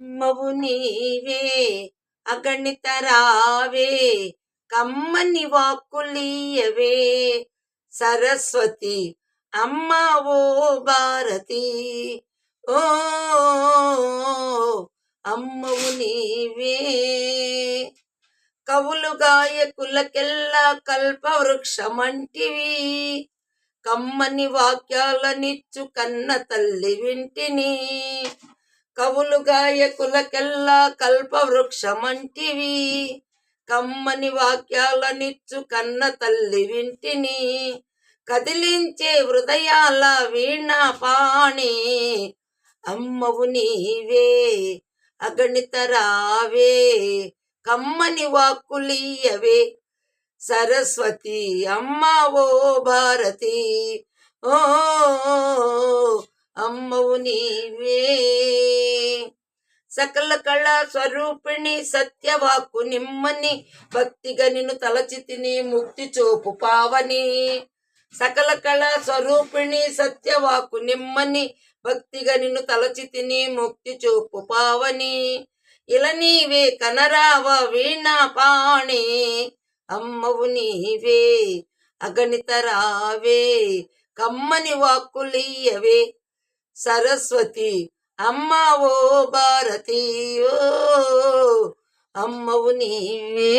అమ్మవు నీవే అగణిత రావే కమ్మని వాక్కులీయవే సరస్వతి అమ్మ ఓ భారతి ఓ అమ్మవు నీవే. కవులు గాయకులకెల్లా కల్పవృక్షమంటివి కమ్మని వాక్యాలనిచ్చు కన్న తల్లి వింటిని. కవులు గాయకులకెల్లా కల్పవృక్షమంటివి. కమ్మని వాక్యాలనిచ్చు కన్న తల్లి వింటిని. కదిలించే హృదయాల వీణ పాణి. అమ్మవు నీవే అగణిత రావే. కమ్మని వాక్కులీయవే సరస్వతి అమ్మ ఓ భారతి. ఓ అమ్మవు నీవే. సకల కళా స్వరూపిణి సత్యవాకు నిమ్మని భక్తిగా నిన్ను తలచితిని ముక్తి చూపు పావని. సకల కళా స్వరూపిణి సత్యవాకు నిమ్మని భక్తిగా నిన్ను తలచితిని ముక్తి చూపు పావని. ఇలా నీవే కనరావ వీణా పాణి అమ్మవు నీవే అగణిత రావే కమ్మని వాక్కులీయవే సరస్వతి అమ్మ ఓ భారతి అమ్మవు నీవే.